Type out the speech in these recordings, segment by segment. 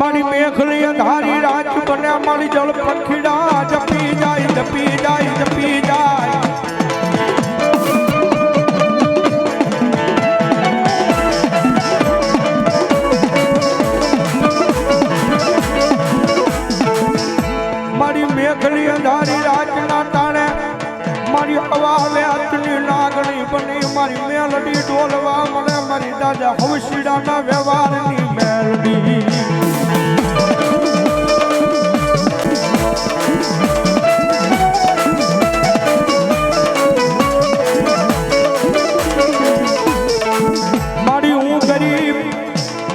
મારી મેઘલી અંધારી રાજ બન્યા મારી જળ પખીડા જપી જાય જપી જાય જપી જાય. મારી મેઘલી અંધારી રાતના તાણે મારી અવાવે હાથની નાગણી બની, મારી મેલડી ઢોલવા મળે, મારી દાદા હવશીડાના વ્યવહારની મેલડી.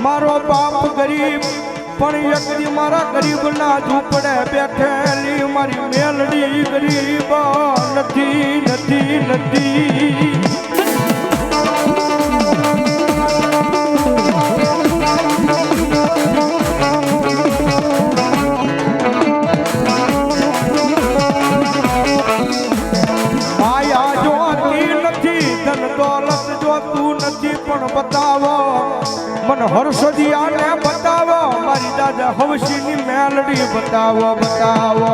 મારો બાપ ગરીબ, પણ એક મારા ગરીબ ના ઝૂંપડે બેઠેલી મારી મેલડી ગરીબ નથી નથી નથી, પણ બતાવો મને હર્ષદિયાને બતાવો મારી દાદા હવસીની મેલડી બતાવો બતાવો.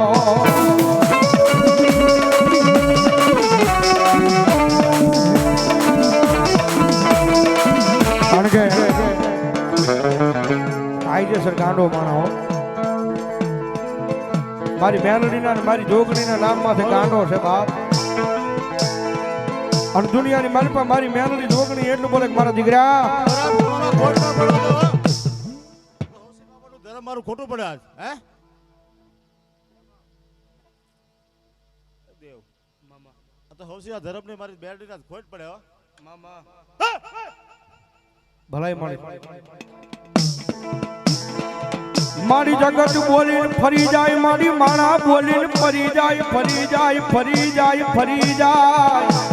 કાયદેસર ગાંડો માણો મારી મેલડીના મારી જોગણીના નામમાંથી ગાંડો છે બાપ. અને દુનિયાની મારી પાસે મારી મેલડી જોગણી એટલું બોલે મારા દીકરા ખોટમાં પડો તો. ધર્મ મારું ખોટું પડે આજ હે દેવ મામા આ તો હવસી આ ધર્મ મારી બેરડી ના ખોટ પડે હો મામા ભલાઈ મળી મારી જગત બોલીને ફરી જાય, મારી માણા બોલીને ફરી જાય ફરી જાય ફરી જાય ફરી જાય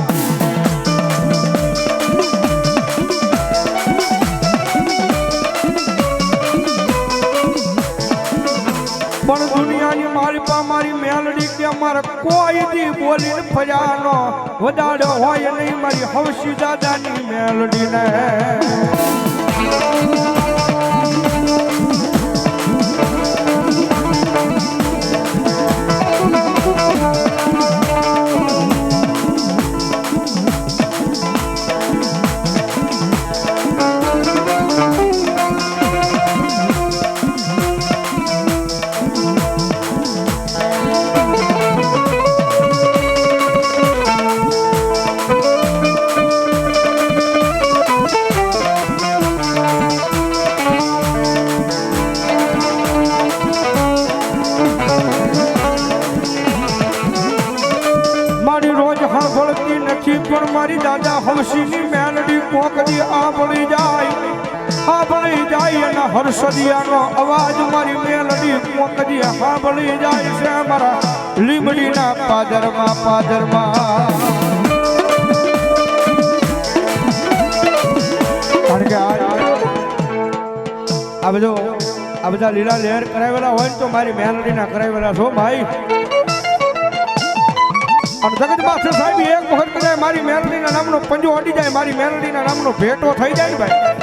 બોલીને ફર્યાનો વધારે હોય નહીં મારી હવસી દાદાની મેલડી હર્ષદિયાનો અવાજ મારી મેલડી કોકડી સાંભળી જાય છે મારા લીમડીના પાદરમાં પાદરમાં. આ બધો આ બધા લીલા લહેર કરાવેલા હોય ને તો મારી મેલડીના કરાવેલા છો ભાઈ. અને જગત માસ્ટર સાહેબ, એક વખત કદાચ મારી મેલડીના નામનો પંજો અડી જાય, મારી મેલડીના નામનો ભેટો થઈ જાય ભાઈ.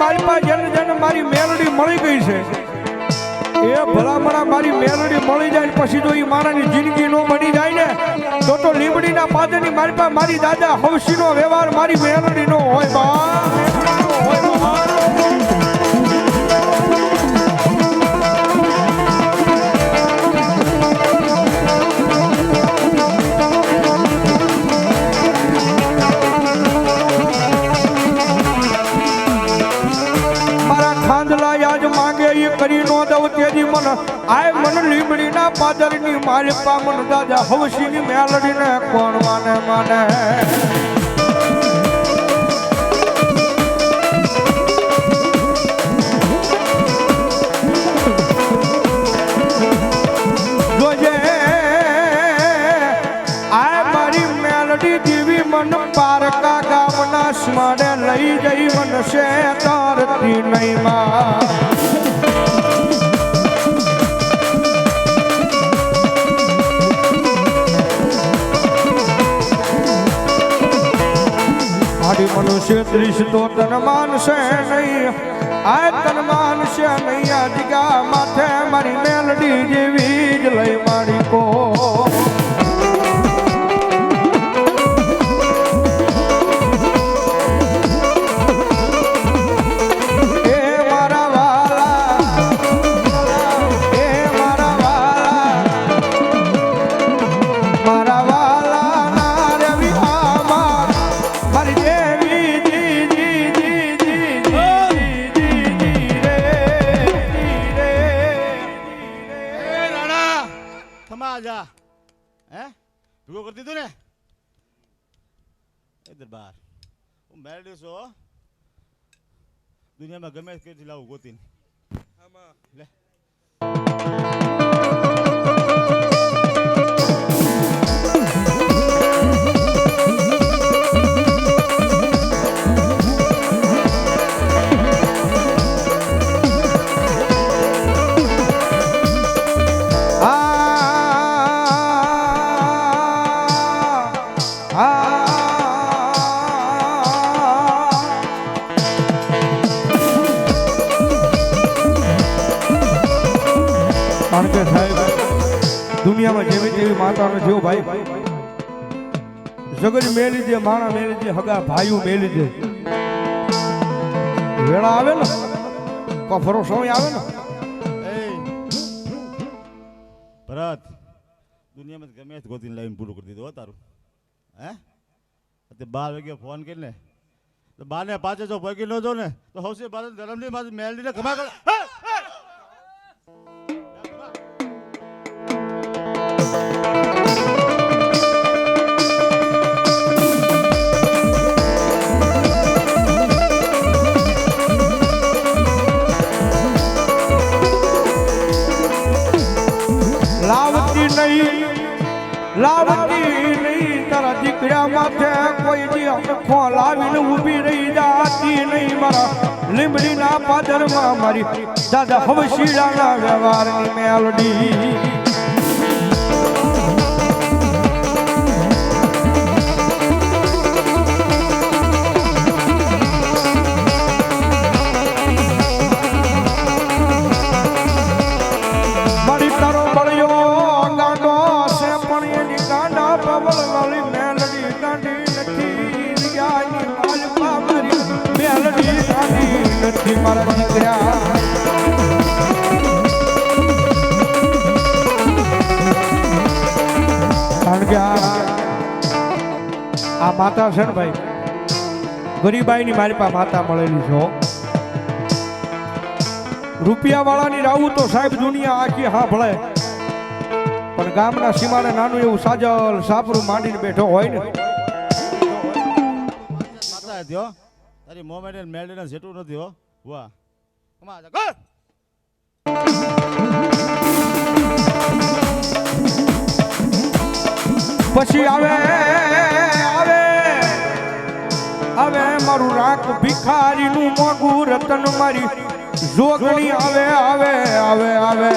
પાસે જેને જેને મારી મેલડી મળી ગઈ છે, એ ભલામણા મારી મેલડી મળી જાય પછી જો એ મારાની જિંદગી નો બની જાય ને, તો તો લીમડીના પાદરની મારી પાસે મારી દાદા હવસીનો વ્યવહાર મારી મેલડીનો હોય બા. નો તેજી મન, આય મન પાદરની માલિપા મન દાદા કોણ માને. માને આય મારી મેલડી જેવી મન પારકા ગામના સ્મરે લઈ જઈ મનશે તારતી નહીં માં છેત્રીસ તો તન માનશે નહીં. આ તન માનશે નહીં, આ જગા માથે મારી મેલડી જેવી જ લઈ મારી કો કરી દીધું ને? એ દરબાર. હું મેળવી છો? દુનિયામાં ગમે તેથી લાવું ગોતીને. લે. દુનિયામાં જેવી તેવી માતાનો જેવો ભાઈ. જગજ મેલી દે, માણા મેલી દે, હગા ભાઈઓ મેલી દે. વેળા આવે ને કફરો સમય આવે ને. ભરત, દુનિયામાં ગમે ગોતીને લાવીને પૂરું કરી દીધું હો તારું. હે? તે બાર વાગે ફોન કરીને. તો બાને પાછે જો ભગી ન જો ને, તો હવસે બાર ધરમની મારી મેલડીને કમા કર. કોઈ દી અનખો લાવીને ઊભી રહી જાતી નહીં. મારા લીમડીના પાદરમાં મારી દાદા હવે શીડાના વ્યવહારની મેલડી. આ માતા છે ને ભાઈ? ગરીબાઈની મારી પાસે માતા મળેલી છે હો. રૂપિયા વાળાની રાવું તો સાહેબ દુનિયા આખી હા ભળે. પણ ગામના સીમાડે નાનું એવું સાજલ સાપરું માંડીને બેઠો હોય ને. માતા હતી હો. તારી મોમેન્ટ મેલડીને જેટલું નથી હો. વાહ. પછી આવે આવે મારું રાખ ભિખારીનું મોગું રતન મારી. જોગણી આવે આવે આવે આવે.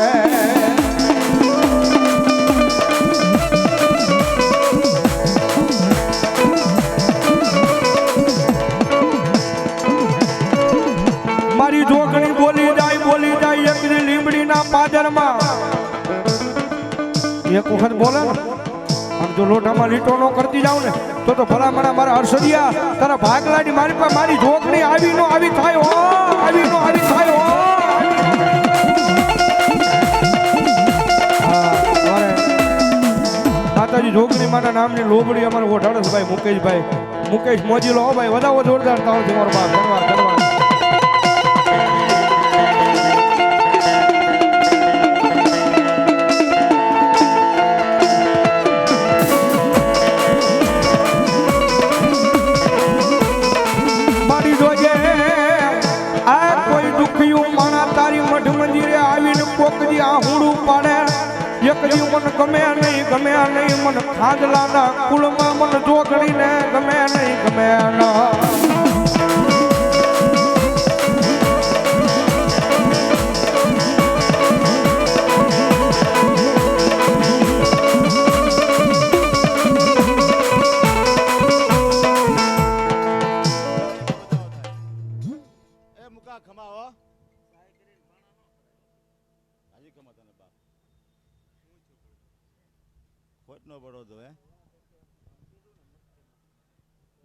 મારી જોગણી બોલી જાય બોલી જાય, એકની લીમડીના પાદરમાં. એક વખત બોલે જો લોટામાં લીટો નો કરતી જાઉં ને, તો તો ભલામણા મારા હર્ષદિયા, તારા ભાગલાની મારી પાસે મારી જોગણી આવી નો આવી થાય હો, આવી નો આવી થાય હો. માતાજી જોગણી માના નામની લોબડી અમારે ઓઢાડસભાઈ મુકેશભાઈ. મુકેશ મોજીલો હો ભાઈ, વધાવો જોરદાર તાવ છે મારો બાપ, ધનવાર ધન્યવાદ ખાંડલાના કુળમાં મન જોગણીને ગમે નહીં ગમે ના. ખમા હો હાજી ખમા ખોટ નો પડો તો, હે?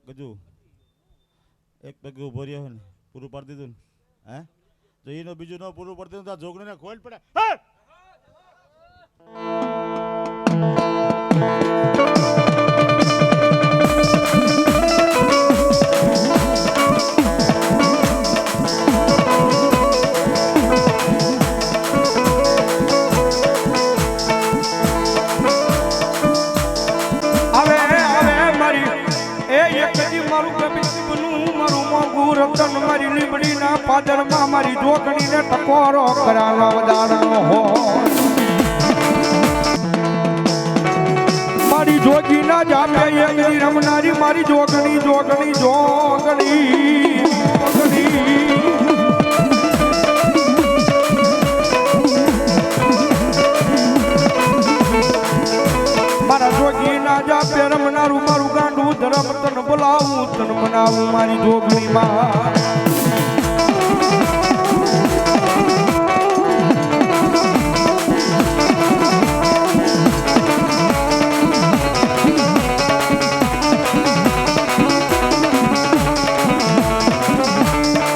ગજુ, એક પગ ઊભો રહ્યો ને, પૂરું પાડી દીધું ને, હે? તો એનો બીજું ન પૂરું પડતું તો આ જોગણીને ખોલ પડે. જોકણીને ટકોરો કરાવવા વધારાનો હો. મારી જોગીના જામે એની રમનારી, મારી જોગણી જોગણી જોગણી જોગણી. મારા જોગી ના જા પે રમનારું, મારું ગાંડું ધરમ તન બોલાવું, તન મનાવું મારી જોગણી માં